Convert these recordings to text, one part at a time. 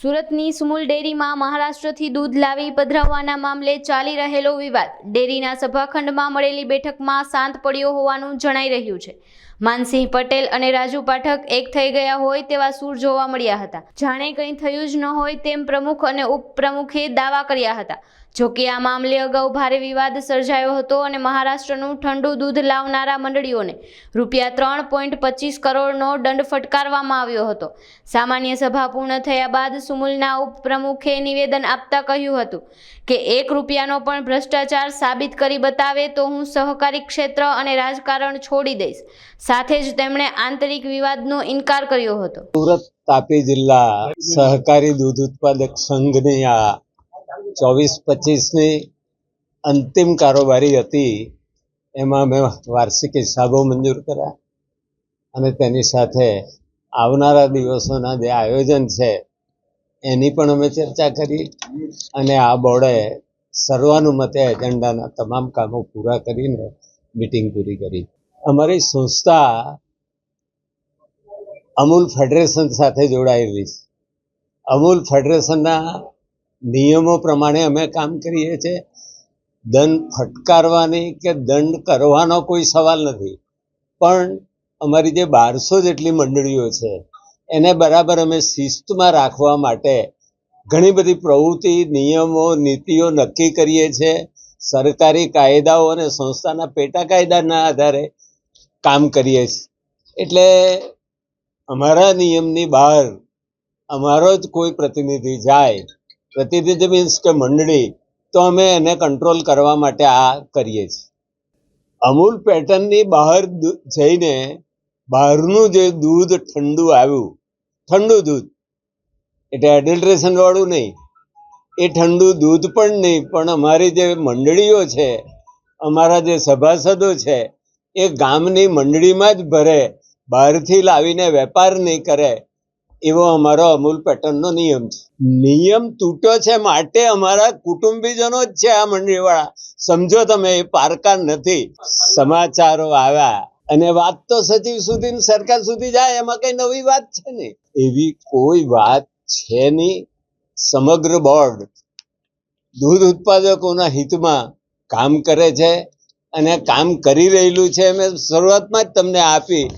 સુરતની સુમુલ ડેરીમાં મહારાષ્ટ્રથી દૂધ લાવી પધરાવવાના મામલે ચાલી રહેલો વિવાદ. ડેરીના સભાખંડમાં મળેલી બેઠકમાં શાંત પડ્યો હોવાનું જણાઈ રહ્યું છે. માનસિંહ પટેલ અને રાજુ પાઠક એક થઈ ગયા હોય તેવા સૂર જોવા મળ્યા હતા. જાણે કંઈ થયું જ ન હોય તેમ પ્રમુખ અને ઉપપ્રમુખે દાવા કર્યા હતા. જોકે આ મામલે અગાઉ ભારે વિવાદ સર્જાયો હતો અને મહારાષ્ટ્રનું ઠંડુ દૂધ લાવનારા મંડળીઓને રૂપિયા ત્રણ પોઈન્ટ પચીસ કરોડનો દંડ ફટકારવામાં આવ્યો હતો. સામાન્ય સભા પૂર્ણ થયા બાદ સુમુલના ઉપપ્રમુખે નિવેદન આપતા કહ્યું હતું કે એક રૂપિયાનો પણ ભ્રષ્ટાચાર સાબિત કરી બતાવે તો હું સહકારી ક્ષેત્ર અને રાજકારણ છોડી દઈશ. સાથે જ તેમણે આંતરિક વિવાદનો ઇનકાર કર્યો હતો. સુરત તાપી જિલ્લા સહકારી દૂધ ઉત્પાદક સંઘની આ ચોવીસ પચીસની અંતિમ કારોબારી હતી. એમાં મેં વાર્ષિક હિસાબો મંજૂર કર્યા અને તેની સાથે આવનારા દિવસોના જે આયોજન છે, એની પણ અમે ચર્ચા કરી અને આ બોર્ડે સર્વાનુમતે એજન્ડાના તમામ કામો પૂરા કરીને મિટિંગ પૂરી કરી. અમારી સંસ્થા અમૂલ ફેડરેશન સાથે જોડાયેલી છે. અમૂલ ફેડરેશનના નિયમો પ્રમાણે અમે કામ કરીએ છીએ. દંડ ફટકારવાની કે દંડ કરવાનો કોઈ સવાલ નથી. પણ અમારી જે બારસો જેટલી મંડળીઓ છે, એને બરાબર અમે શિસ્તમાં રાખવા માટે ઘણી બધી પ્રવૃત્તિ, નિયમો, નીતિઓ નક્કી કરીએ છીએ. સરકારી કાયદાઓ અને સંસ્થાના પેટા કાયદાના આધારે કામ કરીએ છીએ. એટલે અમારા નિયમની બહાર અમારો જ કોઈ પ્રતિનિધિ જાય પ્રતિનિધિ મીન્સ કે મંડળી, તો અમે એને કંટ્રોલ કરવા માટે આ કરીએ છીએ. અમૂલ પેટર્નની બહાર જઈને બહારનું જે દૂધ ઠંડુ આવ્યું, ઠંડુ દૂધ, એટલે એડલ્ટ્રેશનવાળું નહીં, એ ઠંડુ દૂધ પણ નહીં, પણ અમારી જે મંડળીઓ છે, અમારા જે સભાસદો છે, એ ગામની મંડળીમાં જ ભરે, બહારથી લાવીને વેપાર નહીં કરે એવો અમારો અમૂલ પેટર્નનો નિયમ છે. નિયમ તૂટ્યો છે માટે અમારા કુટુંબીજનો જ છે આ મંડળીવાળા. સમજો તમે, એ પારકાર નથી. સમાચારો આવ્યા. અને વાત તો સચિવ સુધી સરકાર સુધી જાય, એમાં કઈ નવી વાત છે નહીં એવી કોઈ વાત છે નહીં. સમગ્ર બોર્ડ દૂધ ઉત્પાદકોના હિતમાં કામ કરે છે. અને કામ કરી રહેલું છે. મેં શરૂઆતમાં જ તમને આપી.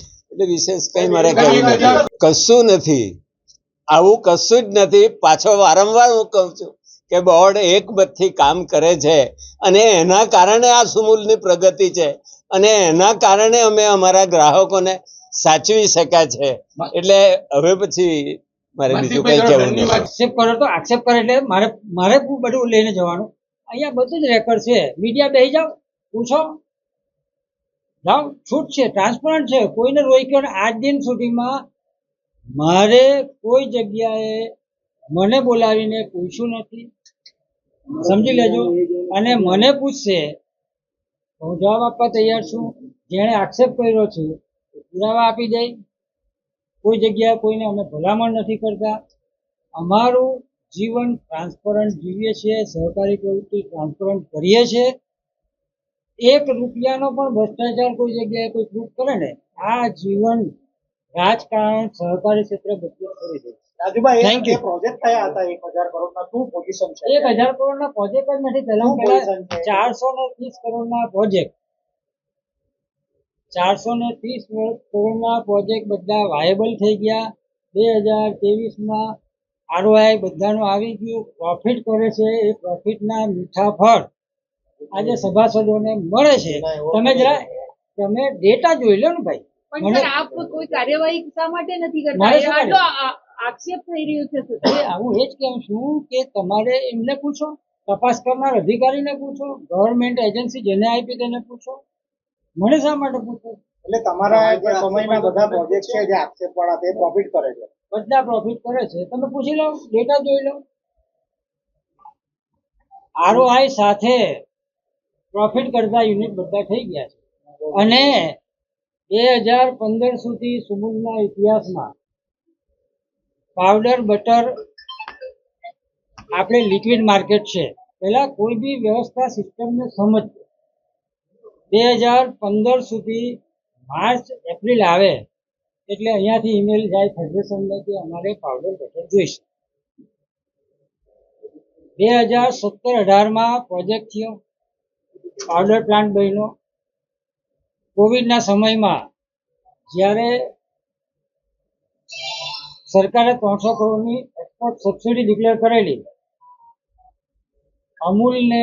એટલે વિશેષ કઈ મારે કહેવું નથી. કશું નથી. આવું કશું જ નથી. પાછો વારંવાર હું કહું છું કે બોર્ડ એક બથથી કામ કરે છે અને એના કારણે આ સુમૂલની પ્રગતિ છે અને એના કારણે અમે અમારા ગ્રાહકોને સાચવી શક્યા છે. એટલે હવે પછી મારે બીજું કઈ કહેવું નહીં આક્ષેપ કરો તો આક્ષેપ કરે એટલે મારે મારે બધું લઈને જવાનું. અહીંયા બધું જ રેકોર્ડ છે. મીડિયા બેસી જાઓ પૂછો. જાઓ, છૂટ છે ટ્રાન્સપરન્ટ છે. કોઈને રોક્યો આજ દિન સુધીમાં મારે કોઈ જગ્યાએ મને બોલાવીને પૂછ્યું નથી. સમજી લેજો. અને મને પૂછશે, હું જવાબ આપવા તૈયાર છું. જેણે આક્ષેપ કર્યો છે પુરાવા આપી દઈ કોઈ જગ્યાએ કોઈને અમે ભલામણ નથી કરતા. અમારું જીવન ટ્રાન્સપરન્ટ જીવીએ છીએ, સહકારી પ્રવૃત્તિ ટ્રાન્સપરન્ટ કરીએ છીએ. એક રૂપિયાનો પણ ભ્રષ્ટાચાર કોઈ જગ્યાએ કોઈ પ્રૂફ કરે ને આ જીવન રાજકારણ સહકારી ક્ષેત્રે બધું કરી દે રાજુભાઈ Thank you. પ્રોજેક્ટ થયા હતા? એક હજાર કરોડના શું પોઝિશન છે? એક હજાર કરોડના પ્રોજેક્ટ જ નથી પહેલા પહેલા ચારસો ને ત્રીસ કરોડના પ્રોજેક્ટ ચારસો ને ત્રીસ કરોડના પ્રોજેક્ટ બધા વાયેબલ થઈ ગયા. બે હજાર ત્રેવીસમાં આરઓઆઈ બધાનું આવી ગયું. પ્રોફિટ કરે છે એ પ્રોફિટના મીઠા ફળ. આજે સભાસદોને મળે છે. તમે જરા તમે ડેટા જોઈ લો ને ભાઈ. પણ સર આપ કોઈ કાર્યવાહી શા માટે નથી કરતા? આક્ષેપ થઈ રહ્યો છે હું એ જ કહું છું કે તમારે એમને પૂછો તપાસ કરનાર અધિકારીને પૂછો ગવર્મેન્ટ એજન્સી જેને આપી તેને પૂછો. મને શા માટે પૂછો? એટલે તમારા જે સમયના બધા પ્રોજેક્ટ છે જે આક્ષેપ વાળા તે પ્રોફિટ કરે છે. બધા પ્રોફિટ કરે છે. તમે પૂછી લો ડેટા જોઈ લો. આરઓઆઈ સાથે પ્રોફિટ કરતા યુનિટ બધા થઈ ગયા છે. અને બે હજાર પંદર સુધી સુમુલના ઇતિહાસમાં પાવડર બટર આપણે લિક્વિડ માર્કેટ છે. પહેલા કોઈ બી વ્યવસ્થા સિસ્ટમને સમજજો બે હજાર પંદર સુધી માર્ચ, એપ્રિલ આવે એટલે અહીંયાથી ઈમેલ જાય ફેડરેશનને કે અમારે પાવડર બટર જોઈશે. બે હજાર સત્તર અઢારમાં પ્રોજેક્ટ થયો. પાવડર પ્લાન્ટ બન્યો. કોવિડના સમયમાં જ્યારે સરકારે ત્રણસો કરોડની એક્સપોર્ટ સબસિડી ડિક્લેર કરેલી, અમૂલને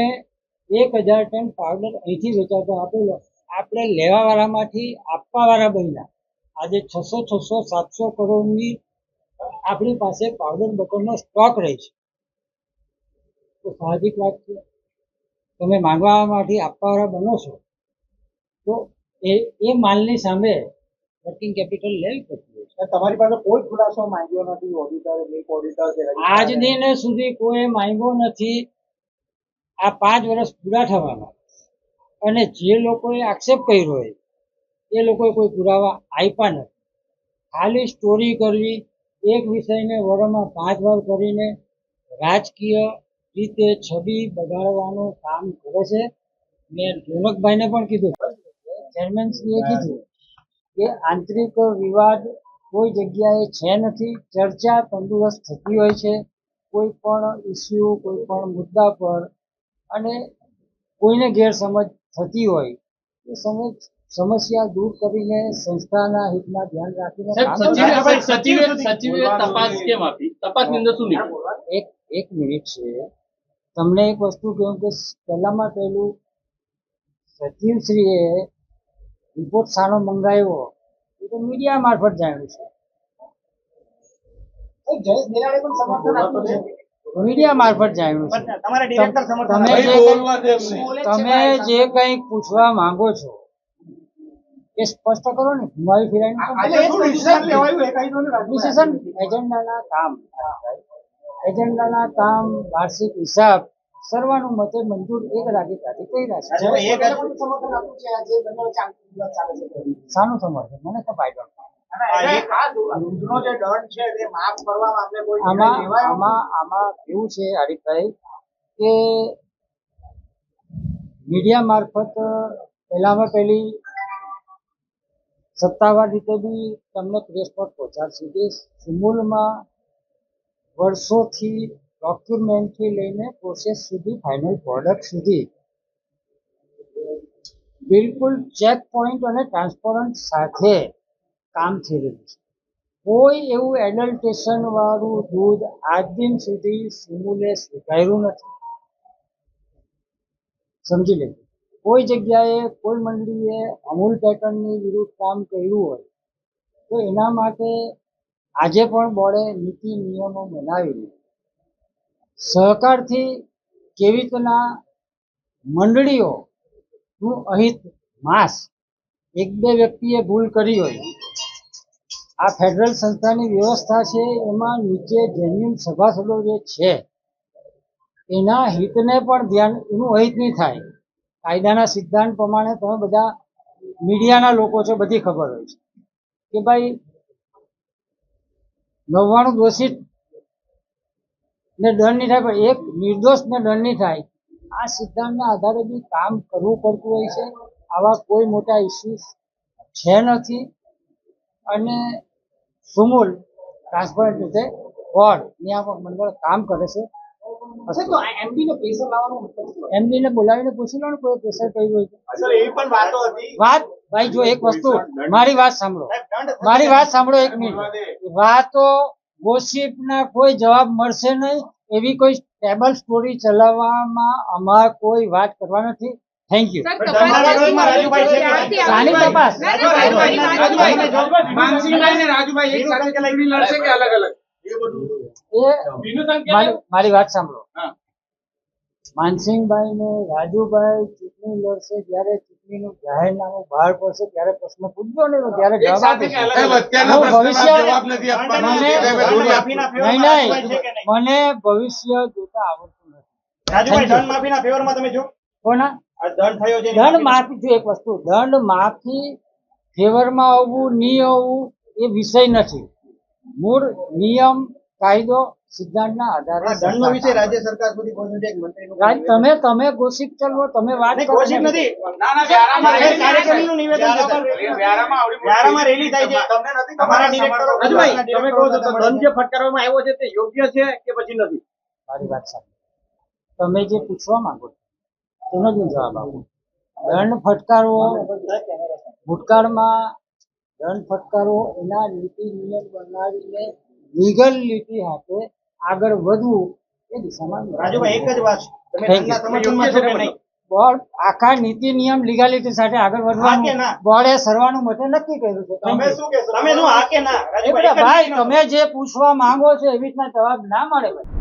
એક હજાર ટન પાવડર અહીંથી વેચાતો આપેલો. આપણે લેવાવાળામાંથી આપવાવાળા બન્યા. આજે છસો છસો, સાતસો કરોડની આપણી પાસે પાવડર બટરનો સ્ટોક રહે છે. તો સાહજિક વાત છે. તમે માંગવામાંથી આપવાવાળા બનો છો તો એ એ માલની સામે વર્કિંગ કેપિટલ લેવી પડતી હોય છે તમારી પાસે કોઈ ખુલાસો માંગ્યો નથી ઓડિટર લીક ઓડિટર આજ દિન સુધી કોઈ માંગ્યો નથી. આ પાંચ વર્ષ પૂરા થવાના અને જે લોકોએ આક્ષેપ કર્યો હોય એ લોકોએ કોઈ પુરાવા આપ્યા નથી. ખાલી સ્ટોરી કરવી એક વિષયને વરમાં પાંચ વાર કરીને રાજકીય રીતે છબી બગાડવાનું કામ કરે છે. મેં રોનકભાઈને પણ કીધું. ચેરમેનશ્રીએ કીધું કે આંતરિક વિવાદ કોઈ જગ્યાએ છે નથી. ચર્ચા તંદુરસ્ત થતી હોય છે. કોઈ પણ ઇસ્યુ કોઈ પણ મુદ્દા પર અને કોઈને ગેરસમજ થતી હોય એ સમજ સમસ્યા દૂર કરીને સંસ્થાના હિતમાં ધ્યાન રાખીને સાહેબ કામ સચિવે સચિવે સચિવે તપાસ કેમ આપી? તપાસની અંદર શું એક એક મિનિટ છે. તમને એક વસ્તુ કહું કે પહેલામાં પહેલું સચિવશ્રીએ રિપોર્ટ સારો મંગાવ્યો એ તો મીડિયા મારફત જાણ્યું છે. મીડિયા મારફત જાણ્યું છે. તમે જે કંઈક- તમે જે કંઈક પૂછવા માંગો છો એ સ્પષ્ટ કરો ને. ઘુમાવી. ડિસિઝન એજન્ડાના કામ. એજન્ડાના કામ વાર્ષિક હિસાબ સર્વાનુમતે મંજૂર એક રાગીતાથી સમર્થન આપ્યું છે શાનું સમર્થન? મને તો ફાયદો અને એટલે આ દૂધનો જે દંડ છે તે માફ કરવા માટે કોઈ નિર્ણય આમાં લેવાયો? આમાં આમાં કેવું છે હરીફભાઈ કે મીડિયા મારફત પહેલામાં પહેલી સત્તાવાર રીતે બી તમને પ્રેસ પર પહોંચાડશે. કે સુમૂલમાં વર્ષોથી ડોક્યુમેન્ટથી લઈને પ્રોસેસ સુધી ફાઇનલ પ્રોડક્ટ સુધી. બિલકુલ ચેક પોઈન્ટ અને ટ્રાન્સપરન્ટ સાથે કામ થઈ રહ્યું છે. કોઈ એવું એડલ્ટેશન વાળું દૂધ આજ દિન સુધી સિમુલે સ્વીકાર્યું નથી. સમજી લેજો. કોઈ જગ્યાએ કોઈ મંડળીએ અમૂલ પેટર્નની વિરુદ્ધ કામ કર્યું હોય, તો એના માટે આજે પણ બોર્ડે નીતિ નિયમો બનાવીને સહકારથી કેવી રીતના મંડળીઓનું અહિત માસ એક બે વ્યક્તિએ ભૂલ કરી હોય. આ ફેડરલ સંસ્થાની વ્યવસ્થા છે, એમાં નીચે જેન્યુન સભાસદો જે છે, એના હિતને પણ ધ્યાન, એનું અહિત નહીં થાય. કાયદાના સિદ્ધાંત પ્રમાણે તમે બધા મીડિયાના લોકો છો, બધી ખબર હોય છે. કે ભાઈ નવ્વાણું દોષિત ને દંડ નહીં થાય પણ એક નિર્દોષ ને દંડ નહીં થાય. આ સિદ્ધાંતના આધારે બી કામ કરવું પડતું હોય છે. આવા કોઈ મોટા ઇસ્યુઝ છે નથી. અને સુમૂલ ટ્રાન્સપરન્ટ રીતે બોર્ડ નિયામક મંડળ કામ કરે છે. એમબી ને બોલાવીને પૂછી લો ને કોઈ પ્રેશર કર્યું હોય તો. સર, એવી પણ વાતો હતી. વાત ભાઈ જો એક વસ્તુ મારી વાત સાંભળો મારી વાત સાંભળો એક મિનિટ વાતો ગોસિપ ના કોઈ જવાબ મળશે નહીં એવી કોઈ ટેબલ સ્ટોરી ચલાવવામાં અમાર કોઈ વાત કરવા નથી થેન્ક યુ? શાની તપાસ મારી- વાત સાંભળો હા. માનસિંહભાઈ ને રાજુભાઈ ચૂંટણી લડશે જ્યારે ચૂંટણીનું જાહેરનામું બહાર પડશે ત્યારે પ્રશ્ન પૂછજો ને ત્યારે જવાબ ભવિષ્ય મને ભવિષ્ય જોતા આવડતું નથી. દંડ થયો છે. માફી- માફી જો એક વસ્તુ દંડ માફી ફેવરમાં આવવું નહીં આવવું એ વિષય નથી. મૂળ નિયમ કાયદો સિદ્ધાંતના આધારે વિષય રાજ્ય સરકાર સુધી પહોંચે છે એક રાજ તમે તમે ગોસિપ ચલવો તમે વાત કોશિશ નથી. ના ના વ્યારામાં કાર્યક્રમનું નિવેદન. વ્યારામાં આવડી વ્યારામાં રેલી થાય છે. તમારા ડિરેક્ટરો રાજુભાઈ તમે કહો છો દંડ જે ફટકારવામાં આવ્યો છે તે યોગ્ય છે કે પછી નથી? મારી વાત સાચી તમે જે પૂછવા માંગો છો તેનો જ હું જવાબ આપું. દંડ ફટકારવો ભૂતકાળમાં દંડ ફટકારવો એના નીતિ નિયમ બનાવીને લીગલ લીટી સાથે આગળ વધવું એ દિશામાં રાજુભાઈ એક જ વાત તમે બોર્ડ આખા નીતિ નિયમ લીગાલિટી સાથે આગળ વધવાનું બોર્ડે સરવાનું મતે નક્કી કર્યું છે. તમે શું કહેશો? તમે શું હા કે ના? ભાઈ તમે જે પૂછવા માંગો છો એવી રીતના જવાબ ના મળે ભાઈ.